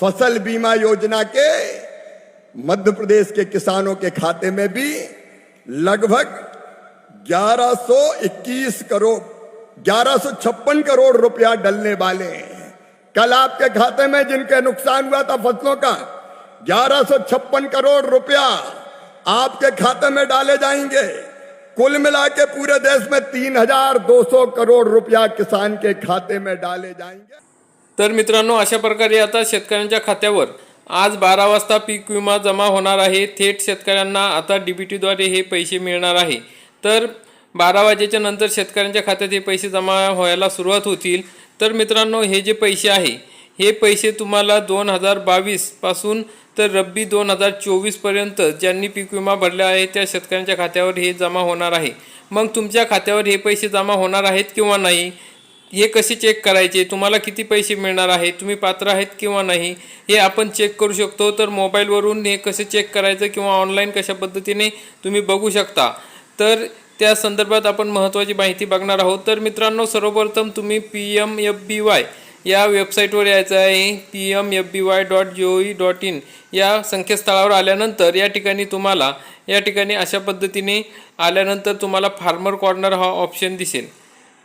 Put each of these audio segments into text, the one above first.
फ़सल बीमा योजना के मध्य प्रदेश के किसानों के खाते में भी लगभग 1121 करोड़ 1156 करोड़ रुपया डलने वाले हैं। कल आपके खाते में जिनके नुकसान हुआ था फ़सलों का 1156 करोड़ रुपया आपके खाते में डाले जाएँगे। कुल मिला के पूरे देश में 3200 करोड़ रुपया किसान के खाते में डाले जाएँगे। तर मित्रांनो अशा प्रकारे आता शेतकऱ्यांच्या खात्यावर आज बारा वाजता पीक विमा जमा होणार आहे. थेट शेतकऱ्यांना आता डी बी टीद्वारे हे पैसे मिळणार आहे. तर बारा वाजेच्या नंतर शेतकऱ्यांच्या खात्यात हे पैसे जमा व्हायला सुरुवात होतील. तर मित्रांनो हे जे पैसे आहे हे पैसे तुम्हाला दोन हजार बावीसपासून तर रब्बी दोन हजार चोवीसपर्यंत ज्यांनी पीक विमा भरला आहे त्या शेतकऱ्यांच्या खात्यावर हे जमा होणार आहे. मग तुमच्या खात्यावर हे पैसे जमा होणार आहेत किंवा नाही हे कसे चेक करायचे? तुम्हाला किती पैसे मिळणार आहे? तुम्ही पात्र आहेत किंवा नाही? हे आपण चेक करू शकतो. तर मोबाईलवरून हे कसे चेक करायचं किंवा ऑनलाईन कशा पद्धतीने तुम्ही बघू शकता? तर त्या संदर्भात आपण महत्त्वाची माहिती बघणार आहोत. तर मित्रांनो सर्वप्रथम तुम्ही P M F B Y या वेबसाईटवर यायचं आहे. P M F B Y dot G O E dot in या संकेतस्थळावर आल्यानंतर या ठिकाणी तुम्हाला या ठिकाणी अशा पद्धतीने आल्यानंतर तुम्हाला फार्मर कॉर्नर हा ऑप्शन दिसेल.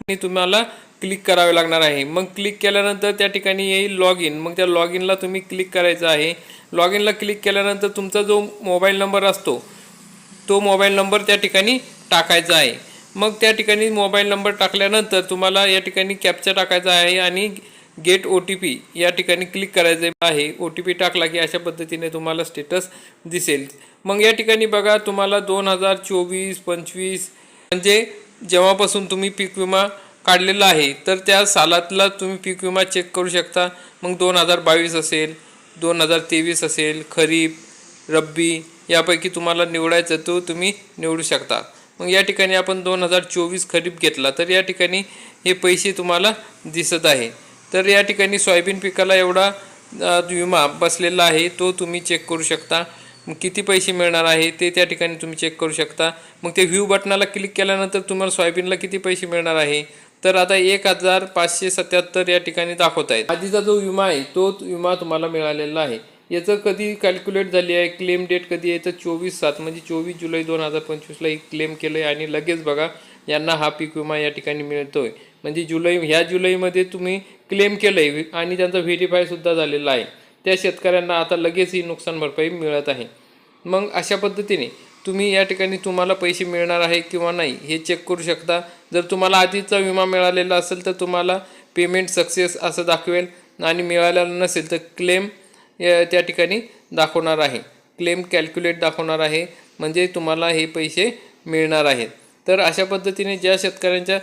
आणि तुम्हाला क्लिक करावे लागणार आहे. मग क्लिक केल्यानंतर त्या ठिकाणी येईल लॉग इन मग त्या लॉग इनला तुम्ही क्लिक करायचं आहे. लॉग इनला क्लिक केल्यानंतर तुमचा जो मोबाईल नंबर असतो तो मोबाईल नंबर त्या ठिकाणी टाकायचा आहे. मग त्या ठिकाणी मोबाईल नंबर टाकल्यानंतर तुम्हाला या ठिकाणी कॅप्चा टाकायचा आहे आणि गेट ओ टी पी या ठिकाणी क्लिक करायचे आहे. ओ टी पी टाकला की अशा पद्धतीने तुम्हाला स्टेटस दिसेल. मग या ठिकाणी बघा तुम्हाला दोन हजार चोवीस पंचवीस म्हणजे जेव्हापासून तुम्ही पीक विमा काढलेला आहे तर त्या सालातला तुम्ही पीक विमा चेक करू शकता. मग दोन हजार बावीस असेल दोन हजार तेवीस असेल खरीप रब्बी यापैकी तुम्हाला निवडायचं तो तुम्ही निवडू शकता. मग या ठिकाणी आपण दोन हजार चोवीस खरीप घेतला तर या ठिकाणी हे पैसे तुम्हाला दिसत आहे. तर या ठिकाणी सोयाबीन पिकाला एवढा विमा बसलेला आहे तो तुम्ही चेक करू शकता. मग किती पैसे मिळणार आहे ते त्या ठिकाणी तुम्ही चेक करू शकता. मग ते व्ह्यू बटनाला क्लिक केल्यानंतर तुम्हाला सोयाबीनला किती पैसे मिळणार आहे तर आता एक हजार पाचशे सत्याहत्तर या ठिकाणी दाखवत आहेत आधीचा जो विमा आहे तो विमा तुम्हाला मिळालेला आहे. याचं कधी कॅल्क्युलेट झाली आहे? क्लेम डेट कधी आहे? तर चोवीस सात म्हणजे चोवीस जुलै दोन हजार पंचवीसला एक क्लेम केलं आहे आणि लगेच बघा यांना हा पीक विमा या ठिकाणी मिळतो आहे म्हणजे जुलै ह्या जुलैमध्ये तुम्ही क्लेम केलं आहे आणि त्यांचा व्हेरीफायसुद्धा झालेला आहे. त्या शेतकऱ्यांना आता लगेच ही नुकसान भरपाई मिळत आहे. मग अशा पद्धतीने तुम्ही या ठिकाणी तुम्हाला पैसे मिळणार आहे किंवा नाही हे चेक करू शकता. जर तुम्हाला आधीचा विमा मिळालेला असेल तर तुम्हाला पेमेंट सक्सेस असं दाखवेल आणि मिळालेला नसेल तर क्लेम त्या ठिकाणी दाखवणार आहे. क्लेम कॅल्क्युलेट दाखवणार आहे. म्हणजे तुम्हाला हे पैसे मिळणार आहेत. तर अशा पद्धतीने ज्या शेतकऱ्यांच्या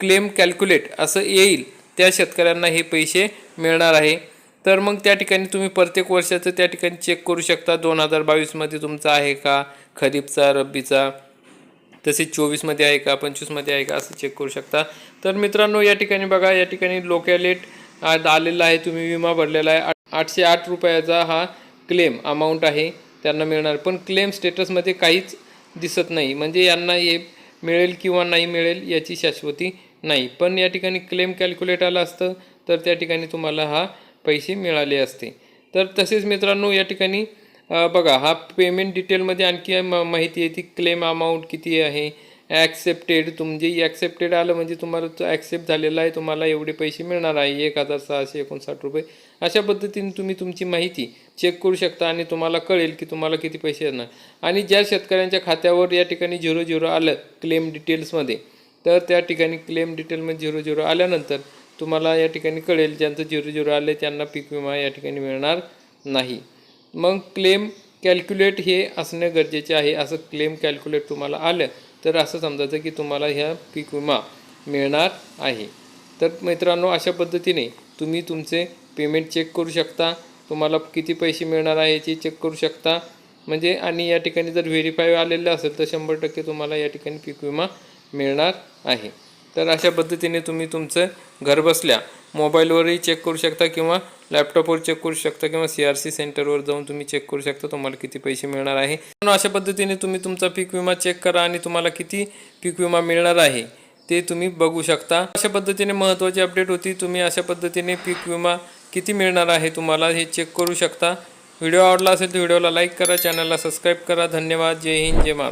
क्लेम कॅल्क्युलेट असं येईल त्या शेतकऱ्यांना हे पैसे मिळणार आहे. तर मग त्या ठिकाणी तुम्ही प्रत्येक वर्षाचं त्या ठिकाणी चेक करू शकता. दोन हजार बावीसमध्ये तुमचा आहे का? खरीपचा रब्बीचा. तसेच चोवीसमध्ये आहे का? पंचवीसमध्ये आहे का? असं चेक करू शकता. तर मित्रांनो या ठिकाणी बघा या ठिकाणी लोकॅलेट आलेला आहे. तुम्ही विमा भरलेला आहे. आठशे आठ रुपयाचा हा क्लेम अमाऊंट आहे. त्यांना मिळणार. पण क्लेम स्टेटसमध्ये काहीच दिसत नाही. म्हणजे यांना हे मिळेल किंवा नाही मिळेल याची शाश्वती नाही. पण या ठिकाणी क्लेम कॅल्क्युलेट आलं असतं तर त्या ठिकाणी तुम्हाला हा पैसे मिळाले असते. तर तसेच मित्रांनो या ठिकाणी बघा हा पेमेंट डिटेलमध्ये आणखी म- माहिती आहे ती क्लेम अमाऊंट किती आहे ॲक्सेप्टेड तुमचे ॲक्सेप्टेड आलं म्हणजे तुम्हाला तो ॲक्सेप्ट झालेला आहे तुम्हाला एवढे पैसे मिळणार आहे एक हजार सहाशे एकोणसाठ रुपये. अशा पद्धतीने तुम्ही तुमची माहिती चेक करू शकता आणि तुम्हाला कळेल की तुम्हाला किती पैसे येणार. आणि ज्या शेतकऱ्यांच्या खात्यावर या ठिकाणी झिरो झिरो आलं क्लेम डिटेल्समध्ये तर त्या ठिकाणी क्लेम डिटेलमध्ये झिरो झिरो आल्यानंतर तुम्हाला या ठिकाणी कळेल ज्यांचं झिरो झिरो आले त्यांना पीक विमा या ठिकाणी मिळणार नाही. मग क्लेम कॅल्क्युलेट हे असणे गरजेचे आहे. असं क्लेम कॅल्क्युलेट तुम्हाला आलं तर असं समजायचं की तुम्हाला ह्या पीक विमा मिळणार आहे. तर मित्रांनो अशा पद्धतीने तुम्ही तुमचे पेमेंट चेक करू शकता. तुम्हाला किती पैसे मिळणार आहे याची चेक करू शकता. म्हणजे आणि या ठिकाणी जर व्हेरीफाय आलेलं असेल तर शंभर टक्के तुम्हाला या ठिकाणी पीक विमा मिळणार आहे. तर अशा पद्धतीने तुम्ही तुमचं घरबसल्या. मोबाईलवरही चेक करू शकता किंवा लॅपटॉपवर चेक करू शकता किंवा सी आर सी सेंटरवर जाऊन तुम्ही चेक करू शकता तुम्हाला किती पैसे मिळणार आहे. म्हणून अशा पद्धतीने तुम्ही तुमचा पीक विमा चेक करा आणि तुम्हाला किती पीक विमा मिळणार आहे ते तुम्ही बघू शकता. अशा पद्धतीने महत्त्वाची अपडेट होती. तुम्ही अशा पद्धतीने पीक विमा किती मिळणार आहे तुम्हाला हे चेक करू शकता. व्हिडिओ आवडला असेल तर व्हिडिओला लाईक करा चॅनलला सबस्क्राईब करा. धन्यवाद. जय हिंद जय महाराज